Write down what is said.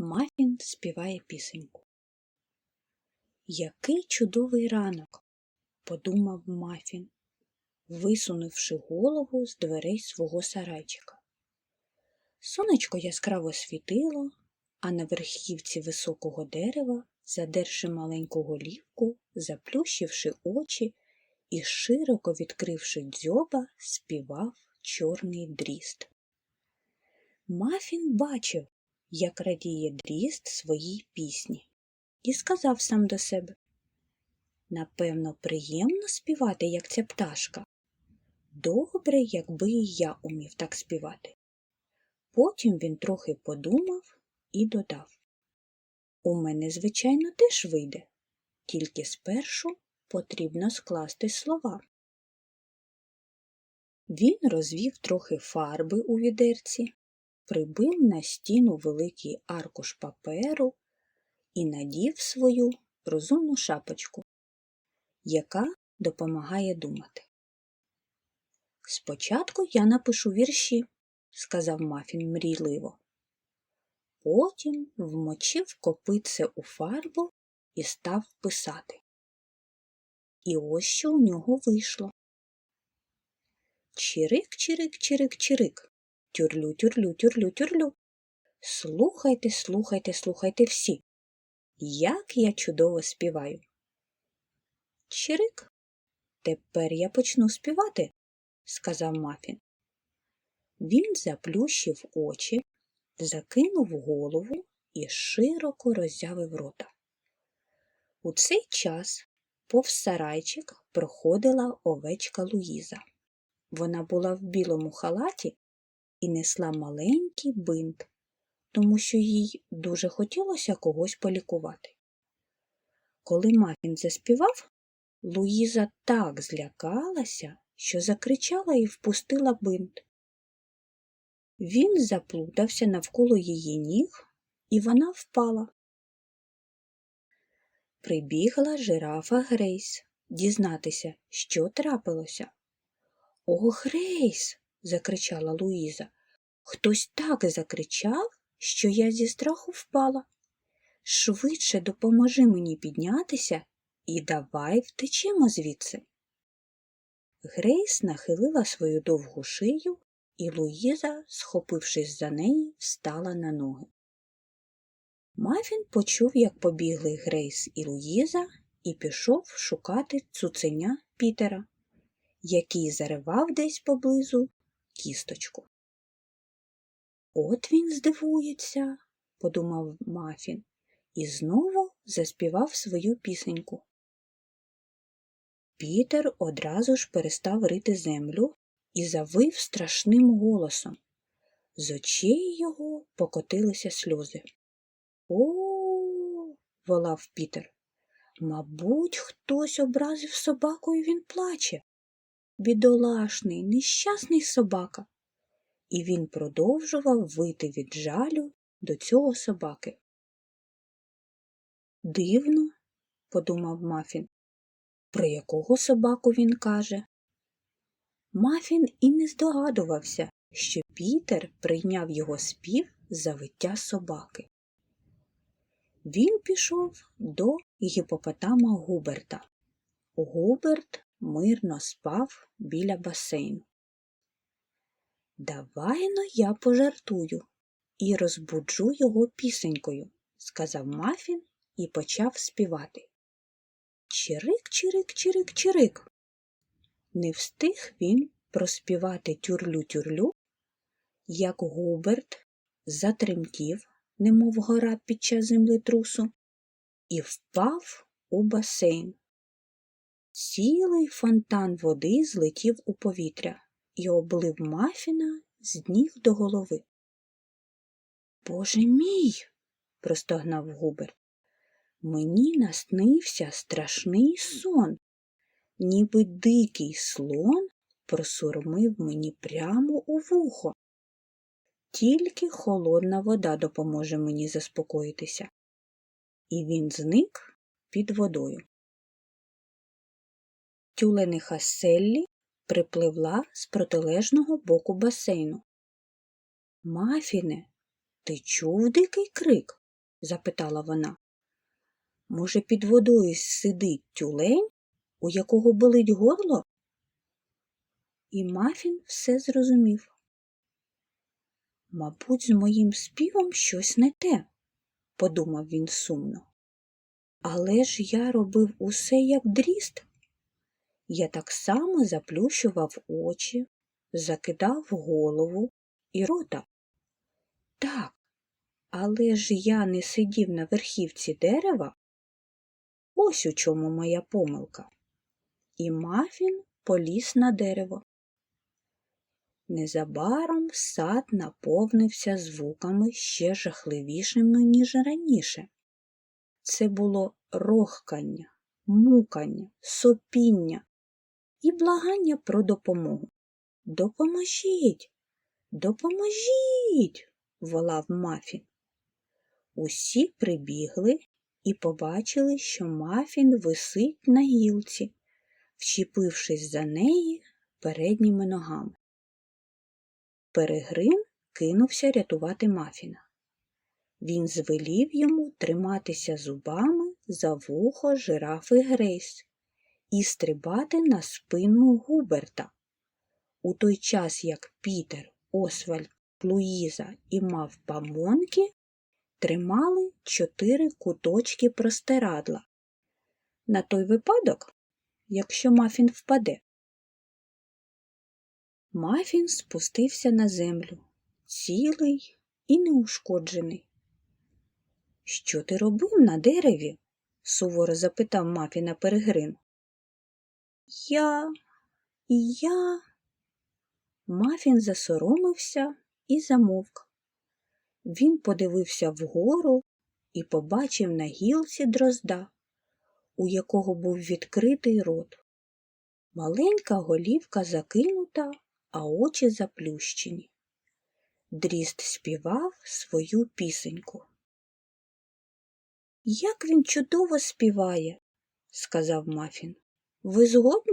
Мафін співає пісеньку. Який чудовий ранок, подумав Мафін, висунувши голову з дверей свого сарайчика. Сонечко яскраво світило, а на верхівці високого дерева, задерши маленьку голівку, заплющивши очі і широко відкривши дзьоба, співав чорний дріст. Мафін бачив, як радіє дріст своїй пісні, і сказав сам до себе Напевно, приємно співати, як ця пташка. Добре, якби і я умів так співати. Потім він трохи подумав і додав У мене, звичайно, теж вийде, тільки спершу потрібно скласти слова. Він розвів трохи фарби у відерці, прибив на стіну великий аркуш паперу і надів свою розумну шапочку, яка допомагає думати. Спочатку я напишу вірші, сказав Мафін мрійливо. Потім вмочив копитце у фарбу і став писати. І ось що у нього вийшло. Чирик, чирик, чирик, чирик. Тюрлю, тюрлю, тюрлю, тюрлю. Слухайте, слухайте, слухайте всі. Як я чудово співаю. Чирик. Тепер я почну співати, сказав Мафін. Він заплющив очі, закинув голову і широко роззявив рота. У цей час повз сарайчик проходила овечка Луїза. Вона була в білому халаті і несла маленький бинт, тому що їй дуже хотілося когось полікувати. Коли Мафін заспівав, Луїза так злякалася, що закричала і впустила бинт. Він заплутався навколо її ніг, і вона впала. Прибігла жирафа Грейс дізнатися, що трапилося. О, Грейс. Закричала Луїза. Хтось так закричав, що я зі страху впала. Швидше допоможи мені піднятися і давай втечемо звідси. Грейс нахилила свою довгу шию, і Луїза, схопившись за неї, встала на ноги. Мафін почув, як побігли Грейс і Луїза, і пішов шукати цуценя Пітера, який заривав десь поблизу кісточку. От він здивується, подумав Мафін, і знову заспівав свою пісеньку. Пітер одразу ж перестав рити землю і завив страшним голосом. З очей його покотилися сльози. О, волав Пітер. Мабуть, хтось образив собаку і він плаче. Бідолашний, нещасний собака. І він продовжував вити від жалю до цього собаки. Дивно, подумав Мафін, про якого собаку він каже. Мафін і не здогадувався, що Пітер прийняв його спів за виття собаки. Він пішов до гіпопотама Губерта. Губерт мирно спав біля басейну. Давай но я пожартую і розбуджу його пісенькою, сказав Мафін і почав співати. Чирик, чирик, чирик, чирик. Не встиг він проспівати тюрлю-тюрлю, як Губерт затремтів, немов гора під час землетрусу, і впав у басейн. Цілий фонтан води злетів у повітря і облив мафіна з ніг до голови. Боже мій, простогнав Губерт. Мені наснився страшний сон, ніби дикий слон просурмив мені прямо у вухо. Тільки холодна вода допоможе мені заспокоїтися. І він зник під водою. Тюлениха Селлі припливла з протилежного боку басейну. Мафіне, ти чув дикий крик? запитала вона. Може, під водою сидить тюлень, у якого болить горло? І Мафін все зрозумів. Мабуть, з моїм співом щось не те, подумав він сумно. Але ж я робив усе як дріст. Я так само заплющував очі, закидав голову і рота. Так, але ж я не сидів на верхівці дерева. Ось у чому моя помилка. І Мафін поліз на дерево. Незабаром сад наповнився звуками ще жахливішими, ніж раніше. Це було рохкання, мукання, сопіння і благання про допомогу. Допоможіть, допоможіть, волав Мафін. Усі прибігли і побачили, що Мафін висить на гілці, вчепившись за неї передніми ногами. Перегрин кинувся рятувати Мафіна. Він звелів йому триматися зубами за вухо жирафи Грейс і стрибати на спину Губерта. У той час як Пітер, Освальд, Луїза і мавпа Монкі тримали чотири куточки простирадла. На той випадок, якщо Мафін впаде. Мафін спустився на землю, цілий і неушкоджений. Що ти робив на дереві? суворо запитав Мафіна Перегрин. Я, я. Мафін засоромився і замовк. Він подивився вгору і побачив на гілці дрозда, у якого був відкритий рот. Маленька голівка закинута, а очі заплющені. Дріст співав свою пісеньку. Як він чудово співає, сказав Мафін. Ви згодні?